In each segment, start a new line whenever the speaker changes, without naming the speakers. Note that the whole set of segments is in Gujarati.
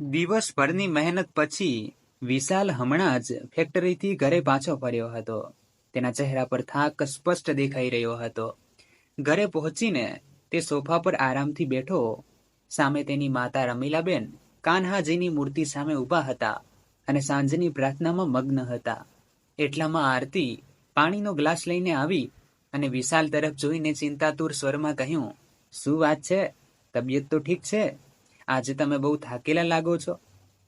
દિવસભરની મહેનત પછી વિશાલ હમણાં જ ફેક્ટરીથી ઘરે પાછો ફર્યો હતો. તેના ચહેરા પર થાક સ્પષ્ટ દેખાઈ રહ્યો હતો. ઘરે પહોંચીને તે સોફા પર આરામથી બેઠો, સામે તેની માતા રમીલાબેન કાન્હાજીની મૂર્તિ સામે ઊભા હતા અને સાંજની પ્રાર્થનામાં મગ્ન હતા. એટલામાં આરતી પાણીનો ગ્લાસ લઈને આવી અને વિશાલ તરફ જોઈને ચિંતાતુર સ્વરમાં કહ્યું, શું વાત છે? તબિયત તો ઠીક છે? આજે તમે બહુ થાકેલા લાગો છો?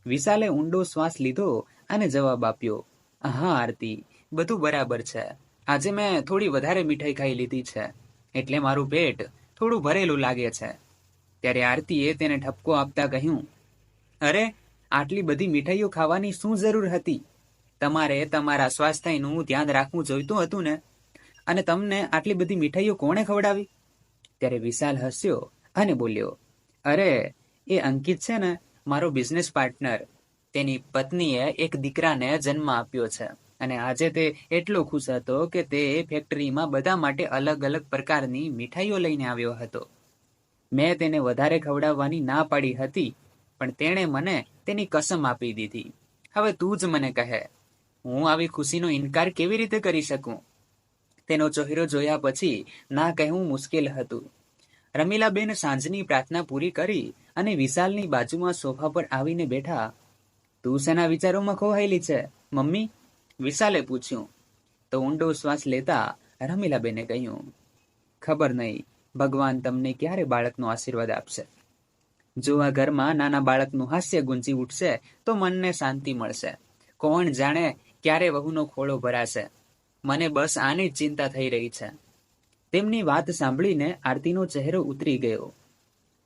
વિશાલે ઊંડો શ્વાસ લીધો અને જવાબ આપ્યો, હા, આરતી, બધું બરાબર છે. આજે મેં થોડી વધારે મીઠાઈ ખાઈ લીધી છે, એટલે મારું પેટ થોડું ભરેલું લાગે છે. ત્યારે આરતીએ તેને ઠપકો આપતા કહ્યું, અરે, આટલી બધી મીઠાઈઓ ખાવાની શું જરૂર હતી? તમારે તમારા સ્વાસ્થ્યનું ધ્યાન રાખવું જોઈતું હતું ને? અને તમને આટલી બધી મીઠાઈઓ કોણે ખવડાવી? ત્યારે વિશાલ હસ્યો અને બોલ્યો, અરે એ અંકિત છે ને, મારો બિઝનેસ પાર્ટનર તેની પત્નીએ એક દીકરાને જન્મ આપ્યો છે. અને આજે તે એટલો ખુશ હતો કે તે ફેક્ટરીમાં બધા માટે અલગ અલગ પ્રકારની મીઠાઈઓ લઈને આવ્યો હતો. મેં તેને વધારે ખવડાવવાની ના પાડી હતી, પણ તેણે મને તેની કસમ આપી દીધી. હવે તું જ મને કહે, હું આવી ખુશીનો ઇનકાર કેવી રીતે કરી શકું? તેનો ચહેરો જોયા પછી ના કહેવું મુશ્કેલ હતું. રમીલાબેન સાંજની પ્રાર્થના પૂરી કરી અને વિશાલની બાજુમાં સોફા પર આવીને બેઠા, તું શેના વિચારોમાં ખોવાયેલી છે? મમ્મી? વિશાલે પૂછ્યું. તો ઊંડો શ્વાસ લેતા રમીલાબેને કહ્યું, ખબર નહીં, ભગવાન તમને ક્યારે બાળકનો આશીર્વાદ આપશે? જો આ ઘરમાં નાના બાળકનું હાસ્ય ગુંજી ઉઠશે, તો મનને શાંતિ મળશે. કોણ જાણે ક્યારે વહુનો ખોળો ભરાશે? મને બસ આની જ ચિંતા થઈ રહી છે. તેમની વાત સાંભળીને આરતીનો ચહેરો ઉતરી ગયો.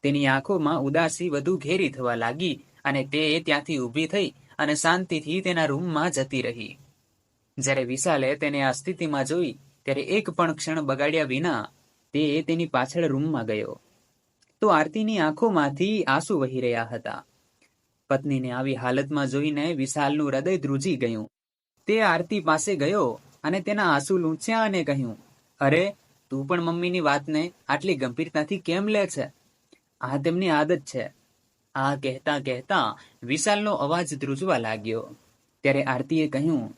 તેની આંખોમાં ઉદાસી વધુ ઘેરી થવા લાગી અને તે ત્યાંથી ઊભી થઈ અને શાંતિથી તેના રૂમમાં જતી રહી. જ્યારે વિશાલે તેને આ સ્થિતિમાં જોઈ, ત્યારે એક પણ ક્ષણ બગાડ્યા વિના તે તેની પાછળ રૂમમાં ગયો. તો આરતીની આંખોમાંથી આંસુ વહી રહ્યા હતા. પત્નીને આવી હાલતમાં જોઈને વિશાલનું હૃદય ધ્રુજી ગયું. તે આરતી પાસે ગયો અને તેના આંસુ લૂંછ્યા અને કહ્યું, અરે, તું પણ મમ્મીની વાતને આટલી ગંભીરતાથી કેમ લે છે? આ તેમની આદત છે. આ કહેતા કહેતા વિશાલનો અવાજ ધ્રુજવા લાગ્યો. ત્યારે આરતીએ કહ્યું,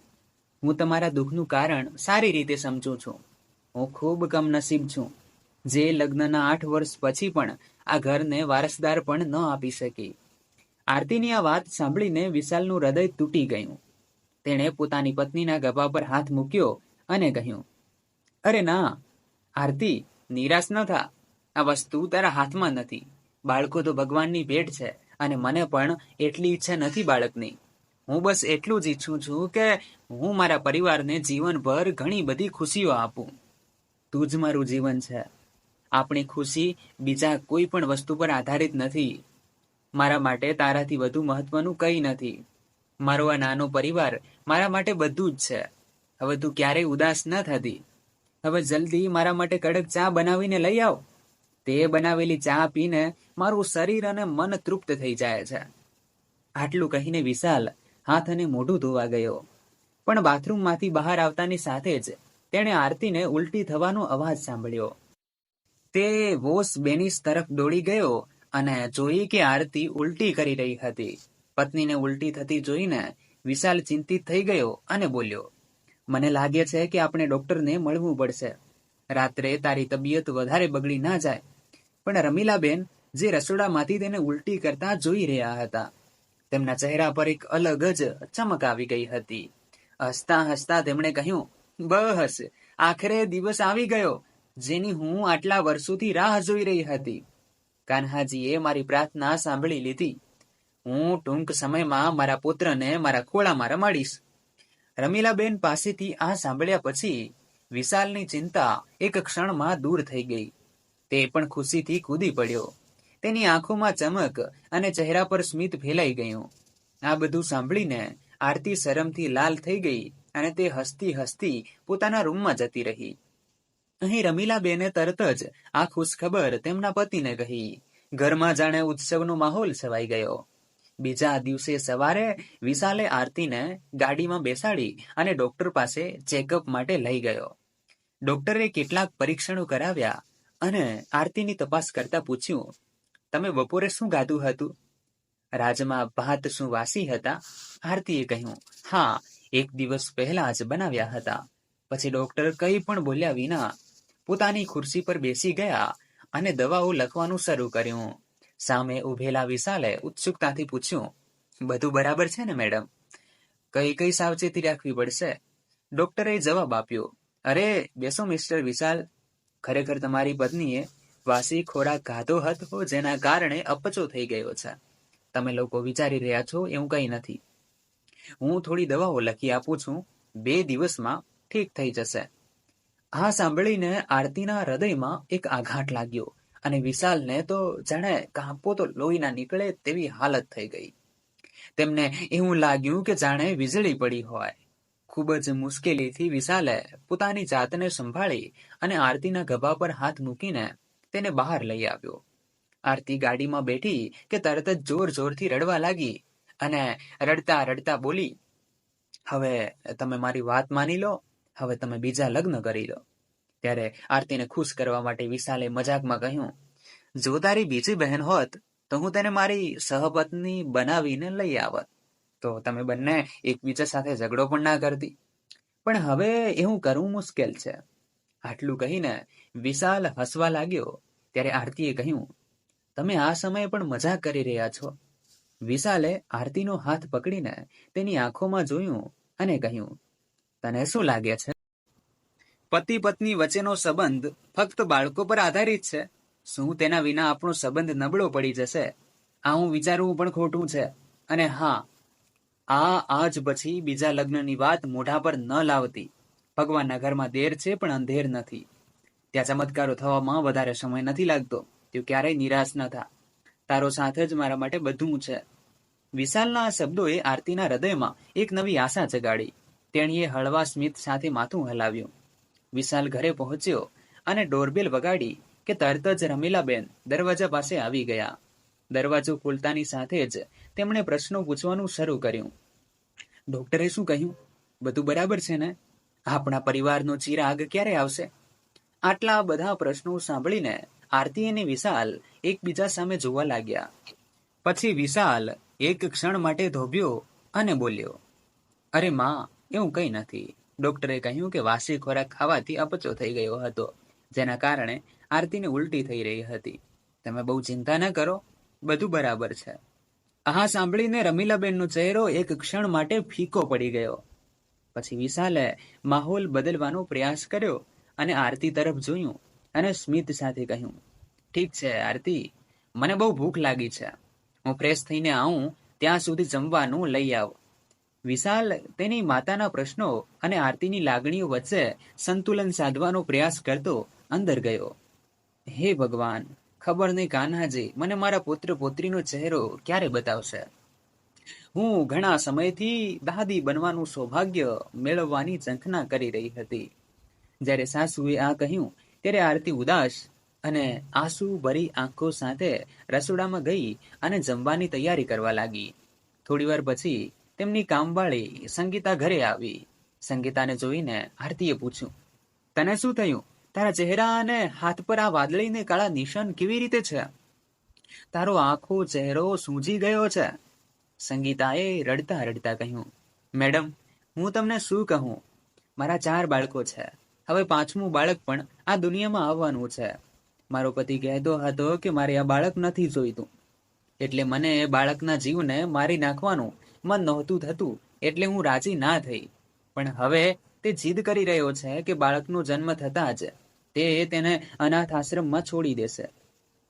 હું તમારા દુઃખનું કારણ સારી રીતે સમજું છું. હું ખૂબ કમનસીબ છું. જે લગ્નના આઠ વર્ષ પછી પણ આ ઘરને વારસદાર પણ ન આપી શકી. આરતીની આ વાત સાંભળીને વિશાલનું હૃદય તૂટી ગયું. તેણે પોતાની પત્નીના ગભા પર હાથ મૂક્યો અને કહ્યું, અરે ના, આરતી, નિરાશ ન થા. આ વસ્તુ તારા હાથમાં નથી. બાળકો તો ભગવાનની ભેટ છે અને મને પણ એટલી ઈચ્છા નથી બાળકની. હું બસ એટલું જ ઈચ્છું છું કે હું મારા પરિવારને જીવનભર ઘણી બધી ખુશીઓ આપું. તું જ મારું જીવન છે. આપણી ખુશી બીજા કોઈ પણ વસ્તુ પર આધારિત નથી. મારા માટે તારાથી વધુ મહત્વનું કંઈ નથી. મારો આ નાનો પરિવાર મારા માટે બધું જ છે. હવે તું ક્યારેય ઉદાસ ન થતી. હવે જલ્દી મારા માટે કડક ચા બનાવીને લઈ આવ. તે બનાવેલી ચા પીને મારું શરીર અને મન તૃપ્ત થઈ જાય છે. આટલું કહીને વિશાલ હાથ અને મોઢું ધોવા ગયો. પણ બાથરૂમમાંથી બહાર આવતાની સાથે જ તેણે આરતીને ઉલટી થવાનો અવાજ સાંભળ્યો. તે વોસ બેનિસ તરફ દોડી ગયો અને જોઈ કે આરતી ઉલટી કરી રહી હતી. પત્નીને ઉલટી થતી જોઈને વિશાલ ચિંતિત થઈ ગયો અને બોલ્યો, મને લાગે છે કે આપણે ડોક્ટરને મળવું પડશે. રાત્રે તારી તબિયત વધારે બગડી ના જાય પણ રમીલાબેન જે રસોડામાંથી તેને ઉલટી કરતા જોઈ રહ્યા હતા. તેમના ચહેરા પર એક અલગ જ ચમક આવી ગઈ હતી. હસતા હસતા તેમણે કહ્યું, બસ, આખરે દિવસ આવી ગયો, જેની હું આટલા વર્ષોથી રાહ જોઈ રહી હતી. કાન્હાજીએ મારી પ્રાર્થના સાંભળી લીધી. હું ટૂંક સમયમાં મારા પુત્રને મારા ખોળામાં રમાડીશ. રમીલાબેન પાસેથી આ સાંભળ્યા પછી વિશાલની ચિંતા એક ક્ષણમાં દૂર થઈ ગઈ. તે પણ ખુશીથી કૂદી પડ્યો. તેની આંખોમાં ચમક અને ચહેરા પર સ્મિત ફેલાઈ ગયું. આ બધું સાંભળીને આરતી શરમથી લાલ થઈ ગઈ અને તે હસતી હસતી પોતાના રૂમમાં જતી રહી. અહીં રમીલાબેને તરત જ આ ખુશખબર તેમના પતિને કહી, ઘરમાં જાણે ઉત્સવનો માહોલ છવાઈ ગયો. બીજા દિવસે સવારે વિશાલે આરતીને ગાડીમાં બેસાડી અને ડોક્ટર પાસે ચેકઅપ માટે લઈ ગયો. ડોક્ટરે કેટલાક પરીક્ષણો કરાવ્યા અને આરતીની તપાસ કરતા પૂછ્યું, તમે બપોરે શું ગાધું હતું? રાજમાં ભાત શું વાસી હતા? આરતીએ કહ્યું, હા, એક દિવસ પહેલા જ બનાવ્યા હતા. પછી ડોક્ટર કંઈ પણ બોલ્યા વિના પોતાની ખુરશી પર બેસી ગયા અને દવાઓ લખવાનું શરૂ કર્યું. સામે ઉભેલા વિશાલે ઉત્સુકતાથી પૂછ્યું, બધું બરાબર છે ને, મેડમ? કઈ કઈ સાવચેતી રાખવી પડશે? ડોક્ટરે જવાબ આપ્યો, અરે, બેસો, મિસ્ટર વિશાલ. ખરેખર તમારી પત્નીએ વાસી ખોરાક ખાધો હતો જેના કારણે અપચો થઈ ગયો છે. તમે લોકો વિચારી રહ્યા છો એવું કંઈ નથી. હું થોડી દવાઓ લખી આપું છું. બે દિવસમાં ઠીક થઈ જશે. આ સાંભળીને આરતીના હૃદયમાં એક આઘાત લાગ્યો અને વિશાલને તો જાણે કાંપો તો લોહી ના નીકળે તેવી હાલત થઈ ગઈ. તેમને એવું લાગ્યું કે જાણે વીજળી પડી હોય. ખૂબ જ મુશ્કેલીથી વિશાલે પોતાની જાતને સંભાળી અને આરતીના ગભા પર હાથ મૂકીને તેને બહાર લઈ આવ્યો. આરતી ગાડીમાં બેઠી કે તરત જ જોર જોરથી રડવા લાગી અને રડતા રડતા બોલી, હવે તમે મારી વાત માની લો, હવે તમે બીજા લગ્ન કરી લો. ત્યારે આરતીને ખુશ કરવા માટે વિશાલે મજાકમાં કહ્યું, જો તારી બીજી બહેન હોત તો હું તેને મારી સહપત્ની બનાવીને લઈ આવત. તો તમે બંને એકબીજા સાથે ઝઘડો પણ ના કરતી. પણ હવે એવું કરવું મુશ્કેલ છે. આટલું કહીને વિશાલ હસવા લાગ્યો, ત્યારે આરતીએ કહ્યું, તમે આ સમયે પણ મજા કરી રહ્યા છો. વિશાલે આરતીનો હાથ પકડીને તેની આંખોમાં જોયું અને કહ્યું, તને શું લાગે છે? પતિ પત્ની વચ્ચેનો સંબંધ ફક્ત બાળકો પર આધારિત છે. શું તેના વિના આપણો સંબંધ નબળો પડી જશે? આ હું વિચારવું પણ ખોટું છે. અને હા આ આજ પછી બીજા લગ્નની વાત મોઢા પર ન લાવતી. ભગવાનના ઘરમાં દેર છે, પણ અંધેર નથી. ત્યાં ચમત્કારો થવામાં વધારે સમય નથી લાગતો. તું ક્યારેય નિરાશ ન થા. તારો સાથે જ મારા માટે બધું છે. વિશાલના આ શબ્દોએ આરતીના હૃદયમાં એક નવી આશા જગાડી. તેણીએ હળવા સ્મિત સાથે માથું હલાવ્યું. વિશાલ ઘરે પહોંચ્યો અને ડોરબેલ વગાડી કે તરત જ રમીલાબેન દરવાજા પાસે આવી ગયા. દરવાજો ખોલતાની સાથે જ તેમણે પ્રશ્નો પૂછવાનું શરૂ કર્યું. ડોક્ટરે શું કહ્યું? બધું બરાબર છે ને? આપણા પરિવારનો ચિરાગ ક્યારે આવશે? આટલા બધા પ્રશ્નો સાંભળીને આરતી અને વિશાલ એકબીજા સામે જોવા લાગ્યા. પછી વિશાલ એક ક્ષણ માટે ધોબ્યો અને બોલ્યો, અરે માં, એવું કંઈ નથી. ડોક્ટરે કહ્યું કે વાસી ખોરાક ખાવાથી અપચો થઈ ગયો હતો, જેના કારણે આરતીને ઉલટી થઈ રહી હતી. તમે બહુ ચિંતા ન કરો, બધું બરાબર છે. આ સાંભળીને રમીલાબેનનો ચહેરો એક ક્ષણ માટે ફીકો પડી ગયો. પછી વિશાલે માહોલ બદલવાનો પ્રયાસ કર્યો અને આરતી તરફ જોયું અને સ્મિત સાથે કહ્યું, ઠીક છે, આરતી, મને બહુ ભૂખ લાગી છે. હું ફ્રેશ થઈને આવું, ત્યાં સુધી જમવાનું લઈ આવ. વિશાલ તેની માતાના પ્રશ્નો અને આરતીની લાગણીઓ વચ્ચે સંતુલન સાધવાનો પ્રયાસ કરતો અંદર ગયો. હે ભગવાન ખબર નહીં કાન્હાજી, મને મારા પુત્ર પુત્રીનો ચહેરો ક્યારે બતાવશે? હું ઘણા સમયથી દાદી બનવાનું સૌભાગ્ય મેળવવાની ઝંખના કરી રહી હતી. જ્યારે સાસુએ આ કહ્યું, ત્યારે આરતી ઉદાસ અને આંસુ ભરી આંખો સાથે રસોડામાં ગઈ અને જમવાની તૈયારી કરવા લાગી. થોડીવાર પછી તેમની કામવાળી સંગીતા ઘરે આવી. સંગીતાને જોઈને આરતીએ પૂછ્યું, તને શું થયું? તારા ચહેરા અને હાથ પર આ વાદળી ને કાળા નિશાન કેવી રીતે છે? તારો આખો ચહેરો સૂજી ગયો છે. સંગીતાએ રડતા રડતા કહ્યું, મેડમ, હું તમને શું કહું? મારા ચાર બાળકો છે. હવે પાંચમું બાળક પણ આ દુનિયામાં આવવાનું છે. મારો પતિ કહેતો હતો કે મારે આ બાળક નથી જોઈતું. એટલે મને એ બાળકના જીવને મારી નાખવાનું મન નહોતું થતું, એટલે હું રાજી ના થઈ. પણ હવે તે જીદ કરી રહ્યો છે કે બાળકનો જન્મ થતાં જ તે તેને અનાથ આશ્રમમાં છોડી દેશે.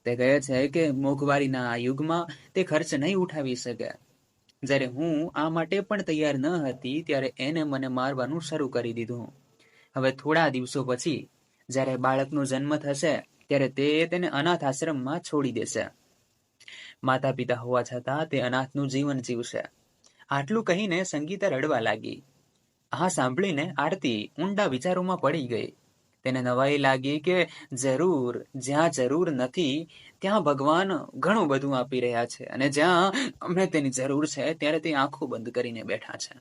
તે કહે છે કે મોંઘવારીના આ યુગમાં તે ખર્ચ નહીં ઉઠાવી શકે. જ્યારે હું આ માટે પણ તૈયાર ન હતી ત્યારે એને મને મારવાનું શરૂ કરી દીધું. હવે થોડા દિવસો પછી જ્યારે બાળકનો જન્મ થશે ત્યારે તે તેને અનાથ આશ્રમમાં છોડી દેશે. માતા પિતા હોવા છતાં તે અનાથનું જીવન જીવશે. આટલું કહીને સંગીતા રડવા લાગી. આ સાંભળીને આરતી ઊંડા વિચારોમાં પડી ગઈ. તેને નવાઈ લાગી કે જરૂર, જ્યાં જરૂર નથી, ત્યાં ભગવાન ઘણું બધું આપી રહ્યા છે અને જ્યાં અમને તેની જરૂર છે, ત્યારે તે આંખો બંધ કરીને બેઠા છે.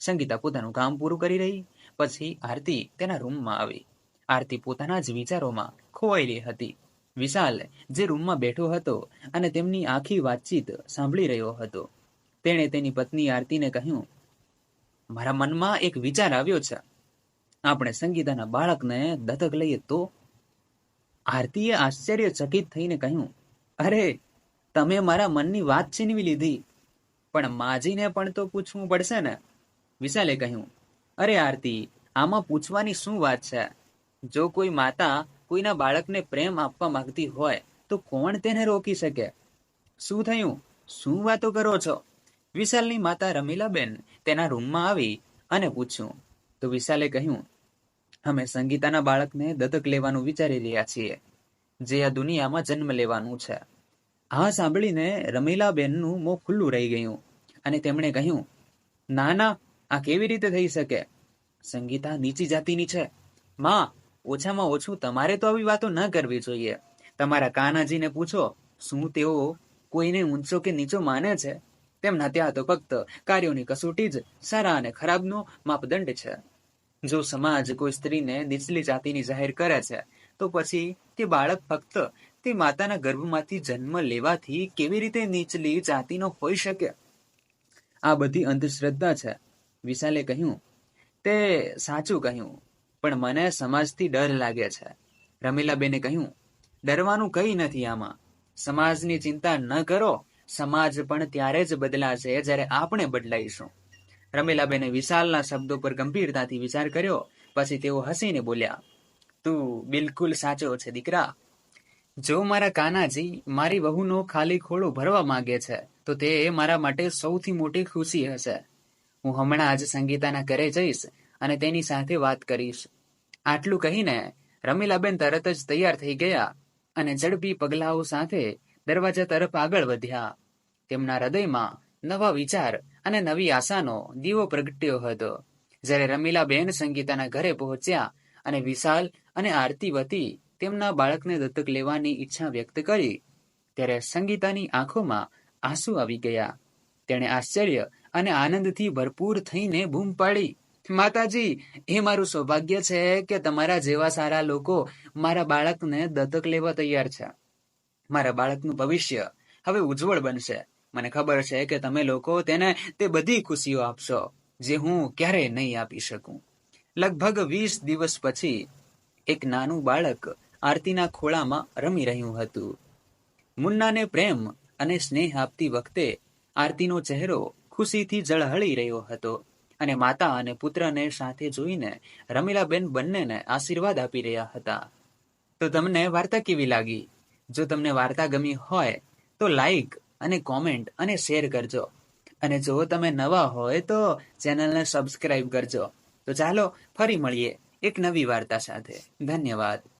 સંગીતા પોતાનું કામ પૂરું કરી રહી, પછી આરતી તેના રૂમમાં આવી. આરતી પોતાના જ વિચારોમાં ખોવાયેલી હતી. વિશાલ જે રૂમમાં બેઠો હતો અને તેમની આખી વાતચીત સાંભળી રહ્યો હતો. તેણે તેની પત્ની આરતીને કહ્યું મારા મનમાં એક વિચાર આવ્યો છે. આપણે સંગીતાના બાળકને દત્તક લઈએ તો? આરતીએ આશ્ચર્યચકિત થઈને કહ્યું, અરે, તમે મારા મનની વાત છીનવી લીધી. પણ માજીને પણ તો પૂછવું પડશે ને. વિશાલે કહ્યું, અરે આરતી, આમાં પૂછવાની શું વાત છે? જો કોઈ માતા કોઈના બાળકને પ્રેમ આપવા માંગતી હોય, તો કોણ તેને રોકી શકે? શું થયું? શું વાતો કરો છો? વિશાલની માતા રમીલાબેન તેના રૂમમાં આવી અને પૂછ્યું, તો વિશાલે કહ્યું, અમે સંગીતાના બાળકને દત્તક લેવાનું વિચારી રહ્યા છીએ, જે આ દુનિયામાં જન્મ લેવાનું છે. આ સાંભળીને રમીલાબેનનું મોં ખુલ્લું રહી ગયું અને તેમણે કહ્યું, ના ના, આ કેવી રીતે થઈ શકે? સંગીતા નીચી જાતિની છે. માં, ઓછામાં ઓછું તમારે તો આવી વાતો ન કરવી જોઈએ. તમારા કાનાજીને પૂછો, શું તેઓ કોઈને ઊંચો કે નીચો માને છે? તેમના ત્યાં તો ફક્ત કાર્યોની કસોટી જ સારા અને ખરાબનો માપદંડ છે. જો સમાજ કોઈ સ્ત્રીને નીચલી જાતિની જાહેર કરે છે, તો પછી તે બાળક ફક્ત તે માતાના ગર્ભમાંથી જન્મ લેવાથી કેવી રીતે નીચલી જાતિનો હોઈ શકે? આ બધી અંધશ્રદ્ધા છે, વિશાલે કહ્યું. તે સાચું કહ્યું, પણ મને સમાજથી ડર લાગે છે. રમીલાબેને કહ્યું, ડરવાનું કંઈ નથી આમાં. સમાજની ચિંતા ન કરો. સમાજ પણ ત્યારે જ બદલાશે જ્યારે આપણે બદલાઈશું. રમીલાબેને વિશાલના શબ્દો પર ગંભીરતાથી વિચાર કર્યો, પછી તેઓ હસીને બોલ્યા, તું બિલકુલ સાચો છે, દીકરા. જો મારા કાનાજી મારી વહુનો ખાલી ખોળો ભરવા માંગે છે, તો તે મારા માટે સૌથી મોટી ખુશી હશે. હું હમણાં જ સંગીતાના ઘરે જઈશ અને તેની સાથે વાત કરીશ. આટલું કહીને રમીલાબેન તરત જ તૈયાર થઈ ગયા અને ઝડપી પગલાઓ સાથે દરવાજા તરફ આગળ વધ્યા. તેમના હૃદયમાં નવા વિચાર અને નવી આશાનો દીવો પ્રગટ્યો હતો. જ્યારે રમીલાબેન સંગીતાના ઘરે પહોંચ્યા અને વિશાલ અને આરતી વતી તેમના બાળકને દત્તક લેવાની ઈચ્છા વ્યક્ત કરી, ત્યારે સંગીતાની આંખોમાં આંસુ આવી ગયા. તેણે આશ્ચર્ય અને આનંદથી ભરપૂર થઈને બૂમ પાડી, માતાજી, એ મારું સૌભાગ્ય છે કે તમારા જેવા સારા લોકો મારા બાળકને દત્તક લેવા તૈયાર છે. મારા બાળકનું ભવિષ્ય હવે ઉજ્જવળ બનશે. મને ખબર છે કે તમે લોકો તેને તે બધી ખુશીઓ આપશો, જે હું ક્યારેય નહીં આપી શકું. લગભગ વીસ દિવસ પછી એક નાનું બાળક આરતીના ખોળામાં રમી રહ્યું હતું. મુન્નાને પ્રેમ અને સ્નેહ આપતી વખતે આરતીનો ચહેરો ખુશીથી ઝળહળી રહ્યો હતો અને માતા અને પુત્રને સાથે જોઈને રમીલાબેન બંનેને આશીર્વાદ આપી રહ્યા હતા. તો તમને વાર્તા કેવી લાગી? જો તમને વાર્તા ગમી હોય, તો લાઈક અને કોમેન્ટ અને શેર કરજો. અને જો તમે નવા હોય, તો ચેનલને સબસ્ક્રાઇબ કરજો. તો ચાલો, ફરી મળીએ એક નવી વાર્તા સાથે. ધન્યવાદ.